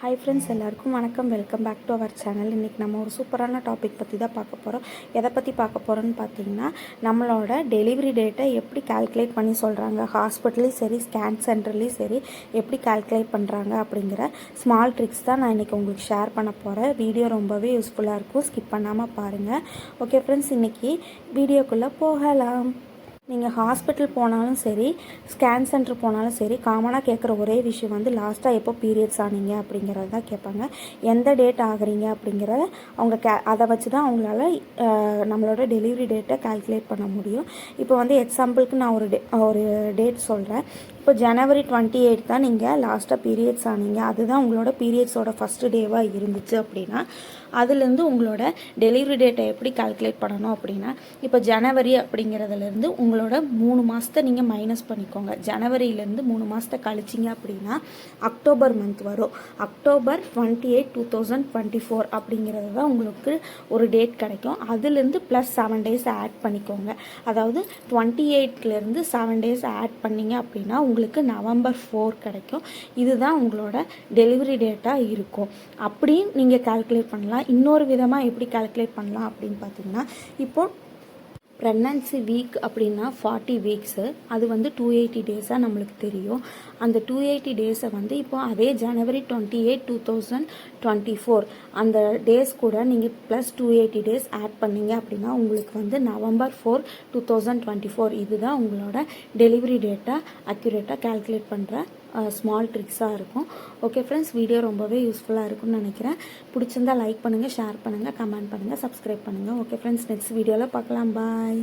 Hi friends எல்லாருக்கும் வணக்கம். Welcome back to our channel இன்றைக்கி நம்ம ஒரு சூப்பரான டாபிக் பற்றி தான் பார்க்க போகிறோம் எதை பற்றி பார்க்க போகிறோன்னு பார்த்தீங்கன்னா நம்மளோட டெலிவரி டேட்டை எப்படி கால்குலேட் பண்ணி சொல்கிறாங்க ஹாஸ்பிட்டல்லையும் சரி ஸ்கேன் சென்டர்லேயும் சரி எப்படி கால்குலேட் பண்ணுறாங்க அப்படிங்கிற ஸ்மால் ட்ரிக்ஸ் தான் நான் இன்றைக்கி உங்களுக்கு ஷேர் பண்ண போகிறேன் வீடியோ ரொம்பவே யூஸ்ஃபுல்லாக இருக்கும். ஸ்கிப் பண்ணாமல் பாருங்கள் ஓகே ஃப்ரெண்ட்ஸ் இன்றைக்கி வீடியோக்குள்ளே போகலாம். நீங்கள் ஹாஸ்பிட்டல் போனாலும் சரி ஸ்கேன் சென்டர் போனாலும் சரி காமனாக கேட்குற ஒரே விஷயம் வந்து லாஸ்ட்டாக எப்போ பீரியட்ஸ் ஆனீங்க அப்படிங்கிறது தான் கேட்பாங்க. எந்த டேட் ஆகுறீங்க அப்படிங்கிறத அவங்க கே அதை வச்சு தான் அவங்களால நம்மளோட டெலிவரி டேட்டை கால்குலேட் பண்ண முடியும். இப்போ வந்து எக்ஸாம்பிளுக்கு நான் ஒரு டே ஒரு டேட் சொல்கிறேன் இப்போ ஜனவரி டுவெண்ட்டி எயிட் தான் நீங்கள் லாஸ்ட்டாக பீரியட்ஸ் ஆனீங்க. அதுதான் உங்களோட பீரியட்ஸோட ஃபஸ்ட்டு டேவாக இருந்துச்சு அப்படின்னா அதுலேருந்து உங்களோட டெலிவரி டேட்டை எப்படி கால்குலேட் பண்ணணும் அப்படின்னா இப்போ ஜனவரி அப்படிங்கிறதுலேருந்து உங்களோட மூணு மாதத்தை நீங்கள் மைனஸ் பண்ணிக்கோங்க. ஜனவரியிலேருந்து மூணு மாதத்தை கழிச்சிங்க அப்படின்னா அக்டோபர் மந்த் வரும். October twenty eight two thousand twenty four அப்படிங்கிறது தான் உங்களுக்கு ஒரு டேட் கிடைக்கும். அதுலேருந்து ப்ளஸ் செவன் டேஸ் ஆட் பண்ணிக்கோங்க. அதாவது டுவெண்ட்டி எயிட்லேருந்து செவன் டேஸ் ஆட் பண்ணிங்க அப்படின்னா உங்களுக்கு நவம்பர் ஃபோர் கிடைக்கும். இதுதான் உங்களோட டெலிவரி டேட்டாக இருக்கும். அப்படியும் நீங்கள் கால்குலேட் பண்ணலாம். இன்னொரு விதமாக எப்படி கால்குலேட் பண்ணலாம் அப்படின்னு பார்த்தீங்கன்னா இப்போது ப்ரெக்னன்சி வீக் அப்படின்னா ஃபார்ட்டி வீக்ஸு அது வந்து டூ எயிட்டி டேஸாக நம்மளுக்கு தெரியும். அந்த டூ எயிட்டி டேஸை வந்து இப்போ அதே January twenty eight two thousand twenty four அந்த டேஸ் கூட நீங்கள் plus two eighty days add பண்ணீங்க அப்படின்னா உங்களுக்கு வந்து November four two thousand twenty four இதுதான் உங்களோட டெலிவரி டேட்டா அக்யூரேட்டாக கால்குலேட் பண்ணுற ஸ்மால் ட்ரிக்ஸாக இருக்கும். ஓகே ஃப்ரெண்ட்ஸ் வீடியோ ரொம்பவே யூஸ்ஃபுல்லாக இருக்கும்னு நினைக்கிறேன். பிடிச்சிருந்தா லைக் பண்ணுங்கள் ஷேர் பண்ணுங்கள் கமெண்ட் பண்ணுங்கள் சப்ஸ்கிரைப் பண்ணுங்கள் ஓகே ஃப்ரெண்ட்ஸ் நெக்ஸ்ட் வீடியோவில் பார்க்கலாம். பாய்